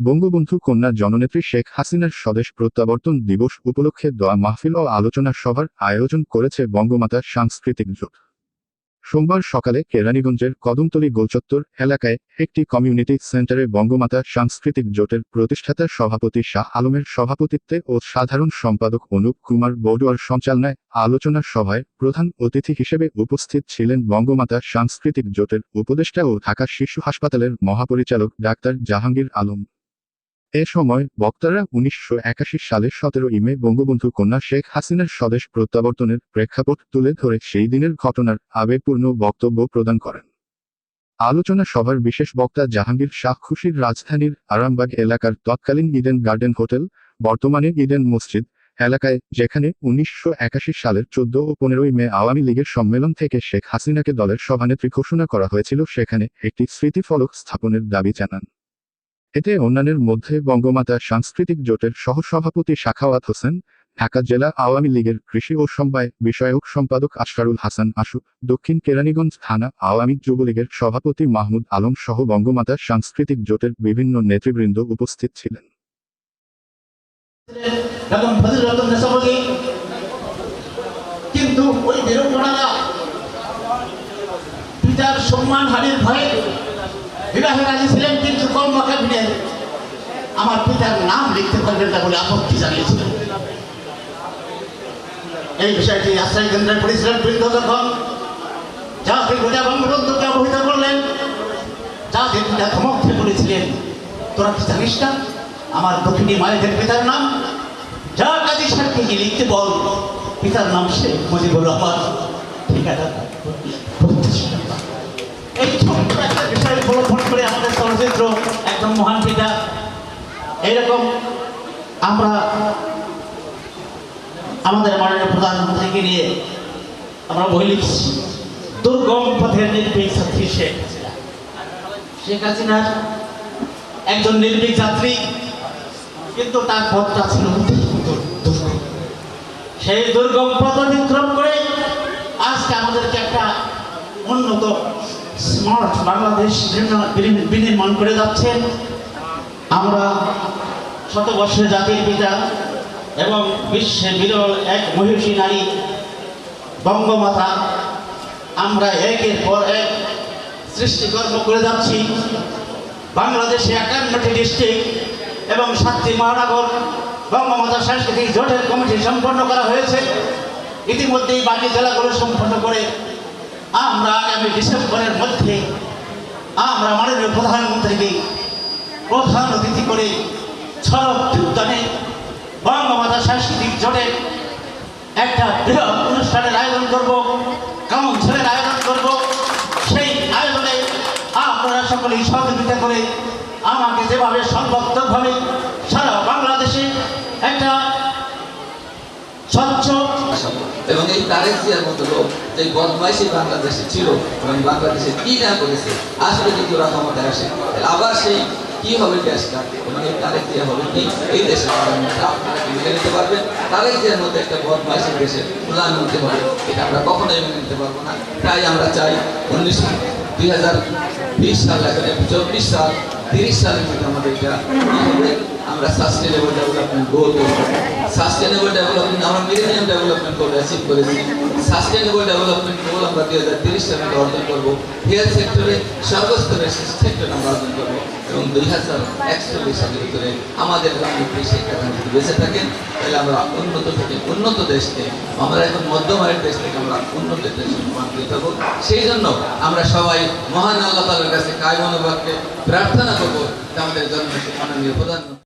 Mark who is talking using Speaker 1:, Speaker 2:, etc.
Speaker 1: বঙ্গবন্ধু কন্যা জননেত্রী শেখ হাসিনার স্বদেশ প্রত্যাবর্তন দিবস উপলক্ষে দোয়া মাহফিল ও আলোচনা সভার আয়োজন করেছে বঙ্গমাতা সাংস্কৃতিক জোট। সোমবার সকালে কেরানীগঞ্জের কদমতলী গোলচত্বর এলাকায় একটি কমিউনিটি সেন্টারে বঙ্গমাতা সাংস্কৃতিক জোটের প্রতিষ্ঠাতা সভাপতি শাহ আলমের সভাপতিত্বে ও সাধারণ সম্পাদক অনুপ কুমার বড়ুয়ার সঞ্চালনায় আলোচনা সভায় প্রধান অতিথি হিসেবে উপস্থিত ছিলেন বঙ্গমাতা সাংস্কৃতিক জোটের উপদেষ্টা ও ঢাকা শিশু হাসপাতালের মহাপরিচালক ডাক্তার জাহাঙ্গীর আলম। এ সময় বক্তারা উনিশশো একাশি সালের সতেরো ইমে বঙ্গবন্ধু কন্যা শেখ হাসিনার স্বদেশ প্রত্যাবর্তনের প্রেক্ষাপট তুলে ধরে সেই দিনের ঘটনার আবেগপূর্ণ বক্তব্য প্রদান করেন। আলোচনা সভার বিশেষ বক্তা জাহাঙ্গীর শাহ খুশির রাজধানীর আরামবাগ এলাকার তৎকালীন ইডেন গার্ডেন হোটেল, বর্তমানে ইডেন মসজিদ এলাকায়, যেখানে উনিশশো একাশি সালের চোদ্দ ও পনেরোই মে আওয়ামী লীগের সম্মেলন থেকে শেখ হাসিনাকে দলের সভানেত্রী ঘোষণা করা হয়েছিল। সেখানে একটি স্মৃতিফলক স্থাপনের দাবি জানান। এতে অন্যান্যের মধ্যে বঙ্গমাতা সাংস্কৃতিক জোটের সহসভাপতি শাখাওয়াত হোসেন, ঢাকা জেলা আওয়ামী লীগের কৃষি ও সমবায় বিষয়ক সম্পাদক আশকারুল হাসান আশু দক্ষিণ কেরানীগঞ্জ থানা আওয়ামী যুবলীগের সভাপতি মাহমুদ আলম সহ বঙ্গমাতা সাংস্কৃতিক জোটের বিভিন্ন নেতৃবৃন্দ উপস্থিত ছিলেন,
Speaker 2: কিন্তু আমার পিতার নাম লিখতে পারবেন না বলে আপত্তি জানিয়েছিলেন এই বিষয়টি আশ্রয় কেন্দ্রের পরিচালক বৃন্দ যখন যাকে গোটা বঙ্গবন্ধুকে অবহিত করলেন যাদের পিতা ধমক দিয়ে বলেছিলেন, তোরা কি জানিস না? আমার দক্ষিণী মায়েদের পিতার নাম? যা কাজী সাহেবকে লিখতে বল। পিতার নাম শেখ মুজিবুর রহমান। ঠিকানা প্রতিষ্ঠা। এই ছোট্ট একটা বিষয় উপলক্ষণ করে আমাদের চলচ্চিত্র একদম মহান পিতা এইরকম আমরা আমাদের মাননীয় প্রধানমন্ত্রীকে নিয়ে আমরা বই লিখছি দুর্গম পথের নির্ভীক ছাত্রী শেখ হাসিনা। শেখ হাসিনার একজন নির্ভীক যাত্রী কিন্তু তার পথটা ছিল সেই দুর্গম পথ অতিক্রম করে আজকে আমাদেরকে একটা উন্নত, স্মার্ট বাংলাদেশ নির্মাণ- বিনির্মাণ করে যাচ্ছেন আমরা শত বছরের জাতির পিতা এবং বিশ্বের বিরল এক মহিষী নারী বঙ্গমাতা, আমরা একের পর এক সৃষ্টিকর্ম করে যাচ্ছি। বাংলাদেশে একান্নটি ডিস্ট্রিক্ট এবং সাতটি মহানগর বঙ্গমাতা সাংস্কৃতিক জোটের কমিটি সম্পন্ন করা হয়েছে। ইতিমধ্যেই বাকি জেলাগুলো সম্পন্ন করে আমরা আগামী ডিসেম্বরের মধ্যে আমরা মাননীয় প্রধানমন্ত্রীকে প্রধান অতিথি করে ছড়ক উদ্যানে বঙ্গমাতা সাংস্কৃতিক জোটের একটা বৃহৎ অনুষ্ঠানের আয়োজন করব কাউন্সিলের আয়োজন করব, সেই আয়োজনে আপনারা সকলেই সহযোগিতা করে আমাকে যেভাবে সম্ভবতভাবে সারা বাংলাদেশে একটা স্বচ্ছ
Speaker 3: এবং এই তারেক মতো লোক, যে বদমাইশি বাংলাদেশে ছিল এবং বাংলাদেশে কি না করেছে, আসলে যদি ওরা ক্ষমতায় আসে। আবার সেই কি হবে এবং এই তারেক জিয়া হবে কি? এই দেশের আপনারা কি মেনে নিতে পারবেন তারেক জিয়ার মতো একটা বদমাইশি দেশের প্রধানমন্ত্রী হবে এটা আমরা কখনোই মেনে নিতে পারব না। তাই আমরা চাই উনিশ, দুই হাজার বিশ সাল এখন চব্বিশ সাল, তিরিশ সালের মধ্যে আমাদের এটা আমরা সাস্টেনেবল ডেভেলপমেন্ট গোল করব। Sustainable development development goal achieve করেছি। সাস্টেনেবল ডেভেলপমেন্ট গোল আমরা দুই হাজার তিরিশ সালে অর্জন করব। হেলথ সেক্টরে সর্বস্তরের সেক্টর আমরা অর্জন করব এবং দুই হাজার একচল্লিশ সালের ভিতরে আমাদের প্রধানমন্ত্রী শেখ যদি বেঁচে থাকেন তাহলে আমরা উন্নত থেকে উন্নত দেশকে আমরা এখন মধ্যমায়ের দেশ থেকে আমরা উন্নত দেশে রূপান্তরিত হব সেই জন্য আমরা সবাই মহান আল্লাহ তালার কাছে কায় মনোভাবকে প্রার্থনা করব আমাদের জন্ম মাননীয় প্রধানমন্ত্রী